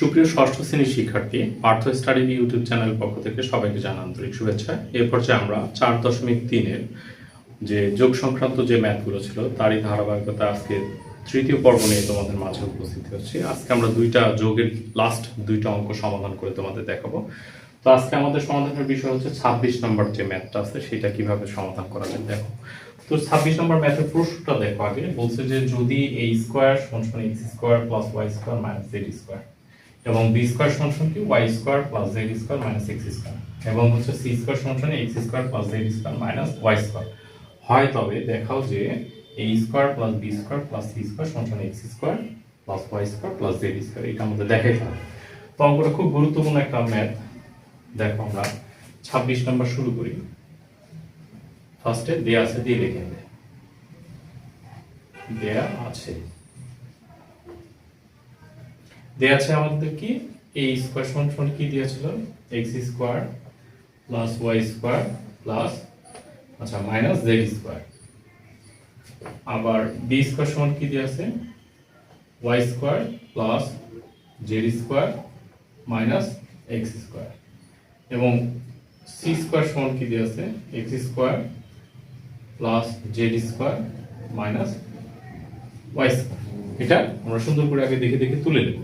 সুপ্রিয় ষষ্ঠ শ্রেণির শিক্ষার্থী, পার্থ স্টাডি ইউটিউব চ্যানেল পক্ষ থেকে সবাইকে জানা আন্তরিক শুভেচ্ছা। এর পর্যায়ে আমরা চার দশমিক তিনের যে যোগ সংক্রান্ত যে ম্যাথগুলো ছিল, তারই ধারাবাহিকতা আজকে তৃতীয় পর্ব নিয়ে তোমাদের মাঝে উপস্থিত হচ্ছে। আজকে আমরা দুইটা যোগের লাস্ট দুইটা অঙ্ক সমাধান করে তোমাদের দেখাবো। তো আজকে আমাদের সমাধানের বিষয় হচ্ছে ছাব্বিশ নম্বর যে ম্যাথটা আছে, সেটা কীভাবে সমাধান করা যায় দেখো। তো ছাব্বিশ নম্বর ম্যাথের প্রশ্নটা দেখো আগে। বলছে যে যদি এই স্কোয়ার সমান সমান X square plus Y square minus Z square এবং বি স্কোয়ার সমান কি? Y square plus Z square minus X square. এবং হচ্ছে সি স্কোয়ার সমান X square plus Z square minus Y square. হয় তবে দেখাও যে A square plus B square plus C square সমান X square plus Y square plus Z square. এটা আমাদের দেখাইতে হবে। তো অঙ্কটা খুব গুরুত্বপূর্ণ একটা ম্যাথ দেখো আমরা ছাব্বিশ নম্বর শুরু করি। ফার্স্টে দেয়া আছে দিয়ে লিখে দেয়া আছে। দেয়া আছে আমাদের কি? এই স্কোয়ার সমান সমান কি দিয়েছিল X square plus Y square plus আচ্ছা মাইনাস জেড স্কোয়ার আবার বি স্কোয়ার সমান কি দিয়ে আছে? Y square plus Z square minus X square এবং সি স্কোয়ার সমান কি দিয়ে আছে? X square plus Z square minus Y square এটা আমরা সুন্দর করে আগে দেখে দেখে তুলে নেব।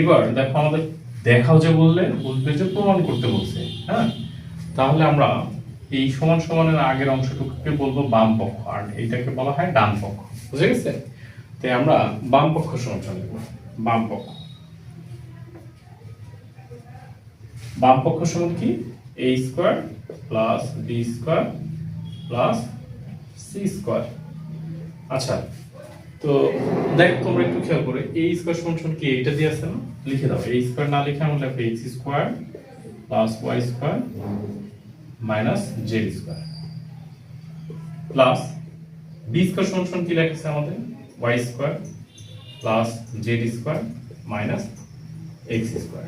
এবার দেখো আমাদের দেখাও যে বললে বুঝবে যে প্রমাণ করতে বলছে হ্যাঁ? তাহলে আমরা এই সমান সমানের আগের অংশটুকুকে বলব বাম পক্ষ, আর এইটাকে বলা হয় ডান পক্ষ, বুঝে গেছে? তাই আমরা বাম পক্ষ সমান নেব বাম পক্ষ। বাম পক্ষ সমান কি? A square plus B square plus C square আচ্ছা তো দেখ, তোমরা একটু খেয়াল করে এই স্কোয়ার সমান কি? এটা দিয়ে আছে না? লিখে দাও। এই স্কোয়ার না লিখে আমরা লিখব X square plus Y square minus Z square plus B square সমান কি লেখা আছে আমাদের? Y square plus Z square minus X square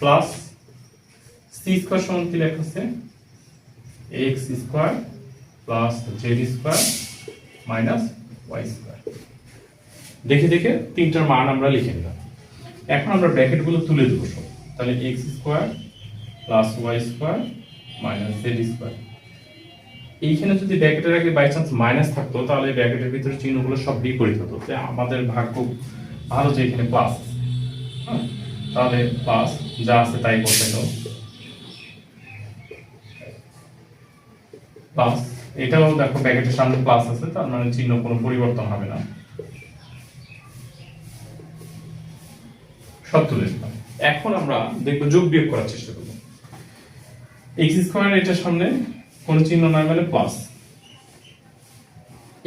plus C square সমান কি লেখা আছে? X square plus Z square minus Y square দেখে দেখে তিনটার মান আমরা লিখে নিলাম। এখন আমরা ব্র্যাকেটগুলো তুলে দেবো সব। তাহলে X square plus Y square minus Z square এইখানে যদি ব্র্যাকেটের আগে বাই চান্স মাইনাস থাকতো, তাহলে ব্র্যাকেটের ভিতরে চিহ্নগুলো সব বিপরীত হতো যে আমাদের ভাগ্য ভালো যে এখানে প্লাস হ্যাঁ? তাহলে প্লাস যা আছে তাই করতে দাও। প্লাস এটাও দেখো ব্র্যাকেটের সামনে প্লাস আছে, তার মানে চিহ্ন কোনো পরিবর্তন হবে না। সব তুলে দিলাম এখন আমরা দেখব যোগ বিয়োগ করার চেষ্টা করব। এক্স স্কোয়ার এটার সামনে কোনো চিহ্ন নয় মানে প্লাস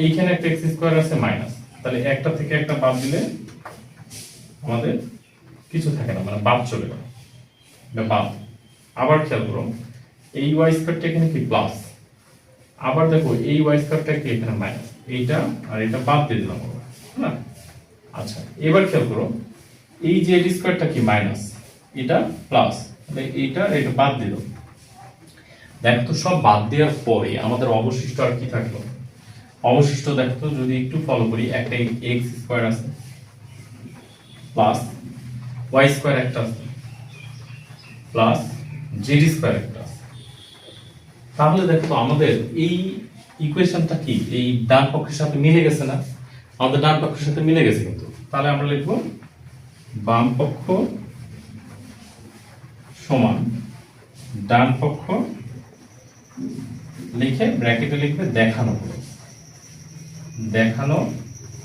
এইখানে একটা এক্স স্কোয়ার আছে মাইনাস তাহলে একটা থেকে একটা বাদ দিলে আমাদের কিছু থাকে না মানে বাদ চলে গেল। এটা বাদ। আবার খেয়াল করো এই ওয়াই স্কোয়ারটা এখানে কি প্লাস আবার দেখো এই ওয়াই স্কোয়ারটা কি এখানে মাইনাস এইটা আর এটা বাদ দিয়ে দিলাম আমরা, না আচ্ছা এবার খেয়াল করো এই যে এড স্কোয়ারটা কি মাইনাস এটা প্লাস এইটা, এটা বাদ দিল। দেখো তো সব বাদ দেওয়ার পরে আমাদের অবশিষ্ট আর কি থাকল? অবশিষ্ট দেখো তো, যদি একটু ফলো করি, একটা এক্স স্কোয়ার আছে প্লাস ওয়াই স্কোয়ার একটা আছে প্লাস জেড স্কোয়ার একটা আছে। তাহলে দেখো আমাদের এই ইকুয়েশনটা কি? এই ডান পক্ষের সাথে মিলে গেছে না? আমাদের ডান পক্ষের সাথে মিলে গেছে কিন্তু। তাহলে আমরা লিখব বাম পক্ষ সমান ডান পক্ষ লিখে ব্র্যাকেটে লিখবে দেখানো হলো। দেখানো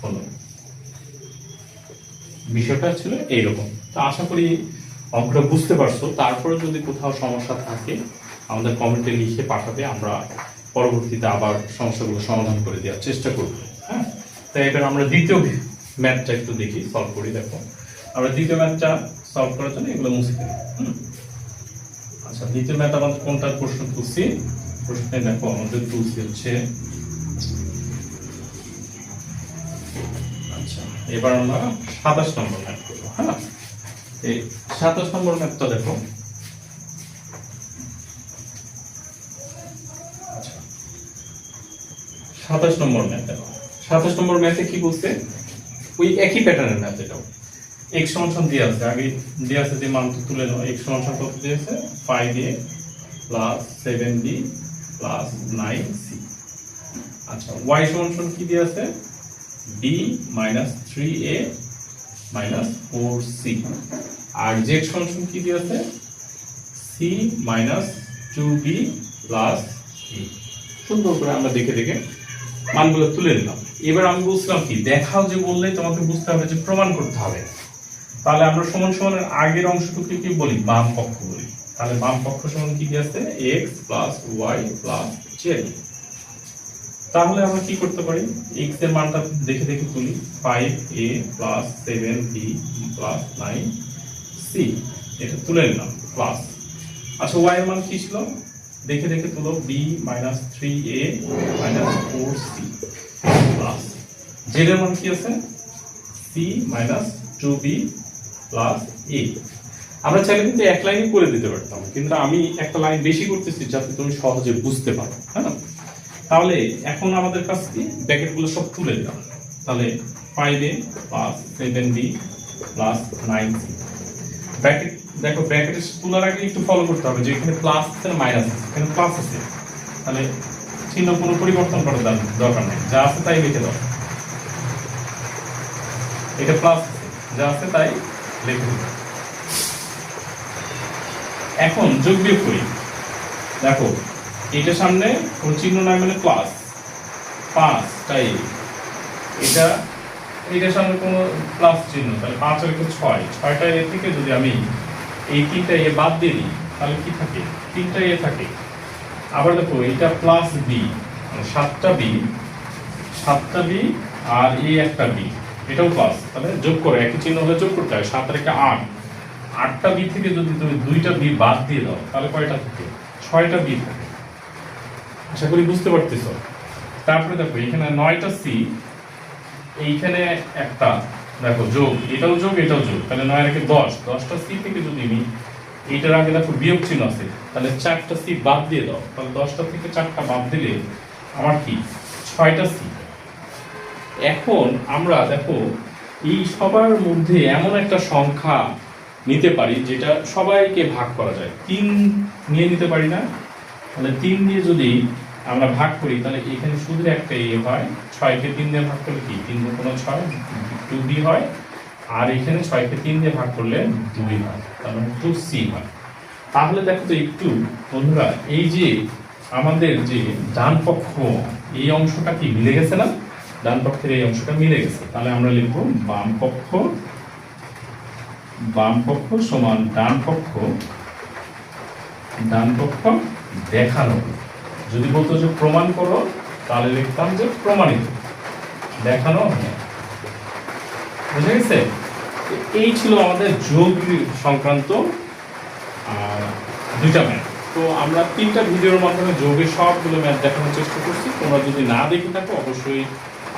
হলো। বিষয়টা ছিল এইরকম। তো আশা করি অঙ্কটা বুঝতে পারছ। তারপরে যদি কোথাও সমস্যা থাকে, আমাদের কমেন্টে লিখে পাঠাবে। আমরা পরবর্তীতে আবার সমস্যাগুলো সমাধান করে দেওয়ার চেষ্টা করব। হ্যাঁ? তাই এবার আমরা দ্বিতীয় ম্যাথটা একটু দেখি, সলভ করি, দেখো। আমরা দ্বিতীয় ম্যাথটা সলভ করার জন্য এগুলো মুছে দিই আচ্ছা দ্বিতীয় ম্যাথ আমাদের কোনটার প্রশ্ন তুলছি? প্রশ্নে দেখো, আমাদের তুলছি হচ্ছে আচ্ছা এবার আমরা সাতাশ নম্বর ম্যাথ করব হ্যাঁ? এই সাতাশ নম্বর ম্যাথটা দেখো। আচ্ছা সাতাশ নম্বর ম্যাথ দেখো। সাতাশ নম্বর ম্যাথে কি বলছে? ওই একই প্যাটার্নের ম্যাথ এটাও। X সমান দিয়ে আছে। আগে দিয়ে আছে যে মান তুলে নাও x সমান কত দিয়েছে 5a plus 7b plus 9c আচ্ছা y সমান কি দিয়ে আছে? B minus 3a minus 4c আর z সমান কি দিয়ে আছে? C minus 2b plus a সুন্দর করে আমরা দেখে দেখে মানগুলো তুলে নিলাম। এবার আমি বুঝলাম কি? দেখাও যে বললেই তোমাকে বুঝতে হবে যে প্রমাণ করতে হবে। তাহলে আমরা সমান সমানের আগের অংশটুকে কি বলি? বাম পক্ষ বলি। তাহলে বাম পক্ষ সমান কি আছে? x plus Y plus Z তাহলে আমরা কি করতে পারি? x এর মানটা দেখে দেখে তুলি। Five A plus seven B plus nine C এটা তুলে নিলাম প্লাস আচ্ছা y এর মান কি ছিল? দেখে দেখে তুলো B minus three A minus four C plus Z এর মান কি আছে? C minus two B plus A আমরা চাইলে কিন্তু এক লাইনে করে দিতে পারতাম, কিন্তু আমি একটা লাইন বেশি করতেছি যাতে তুমি সহজে বুঝতে পারো হ্যাঁ তাহলে এখন আমাদের কাছ থেকে ব্র্যাকেটগুলো সব তুলে দিলাম তাহলে five A plus seven B plus nine C bracket, দেখো, ব্র্যাকেট তোলার আগে একটু ফলো করতে হবে যে এখানে প্লাস আছে না মাইনাস আছে। এখানে প্লাস আছে। তাহলে চিহ্ন কোনো পরিবর্তন করার দরকার নেই। যা আছে তাই লিখে দাও। এটা প্লাস যা আছে তাই লিখে এখন যোগ বিয়োগ করি। দেখো, এটা সামনে কোনো চিহ্ন নাই মানে প্লাস পাঁচ তাই এটা এটার সামনে কোনো প্লাস চিহ্ন, তাহলে পাঁচ আর একটা ছয়। ছয়টা এ থেকে যদি আমি এই তিনটা এ বাদ দিয়ে দিই, তাহলে কি থাকে? তিনটা এ থাকে। আবার দেখো এটা প্লাস বি সাতটা বি সাতটা বি আর এই একটা বি এটাও প্লাস তাহলে যোগ করে, একই চিহ্ন হলে যোগ করতে হয়, সাত আর আট। আটটা বি থেকে যদি তুমি দুইটা বি বাদ দিয়ে দাও, তাহলে কয়টা থাকে? ছয়টা বি থাকে। আশা করি বুঝতে পারতেছ। তারপরে দেখো, এখানে নয়টা সি এইখানে একটা, দেখো যোগ, এটাও যোগ এটাও যোগ। তাহলে নয় রেখে দশ, দশটা সি থেকে যদি আমি এইটার আগে দেখো বিয়োগ চিহ্ন আছে, তাহলে চারটা সি বাদ দিয়ে দাও। তাহলে দশটা থেকে চারটা বাদ দিলে আমার কি? ছয়টা সি এখন আমরা দেখো, এই সবার মধ্যে এমন একটা সংখ্যা নিতে পারি যেটা সবাইকে ভাগ করা যায়। তিন নিয়ে নিতে পারি না? তাহলে তিন দিয়ে যদি আমরা ভাগ করি, তাহলে এখানে শুধু একটা এ হয়। ছয়কে তিন দিয়ে ভাগ করলে কি? তিন কোনো ছয় টু বি হয়। আর এখানে ছয়কে তিন দিয়ে ভাগ করলে দুই হয়। তার মানে টু সি হয়। তাহলে দেখো তো একটু, বন্ধুরা, এই যে আমাদের যে ডান পক্ষ এই অংশটা কি মিলে গেছে না? ডান পক্ষের এই অংশটা মিলে গেছে। তাহলে আমরা লিখব বাম পক্ষ বাম পক্ষ সমান ডান পক্ষ ডান পক্ষ দেখানো। যদি বলতো যে প্রমাণ করো, তাহলে লিখতাম যে প্রমাণিত। দেখানো বুঝে গেছে? এই ছিল আমাদের যোগ সংক্রান্ত দুইটা ম্যাথ। তো আমরা তিনটা ভিডিওর মাধ্যমে যোগের সবগুলো ম্যাথ দেখানোর চেষ্টা করছি। তোমরা যদি না দেখে থাকো, অবশ্যই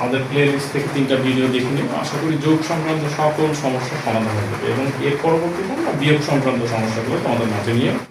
আমাদের প্লে লিস্ট থেকে তিনটা ভিডিও দেখে নিন। আশা করি যোগ সংক্রান্ত সকল সমস্যার সমাধান হয়ে যাবে এবং এর পরবর্তীতে আমরা বিয়োগ সংক্রান্ত সমস্যাগুলো তোমাদের মাঝে নিয়ে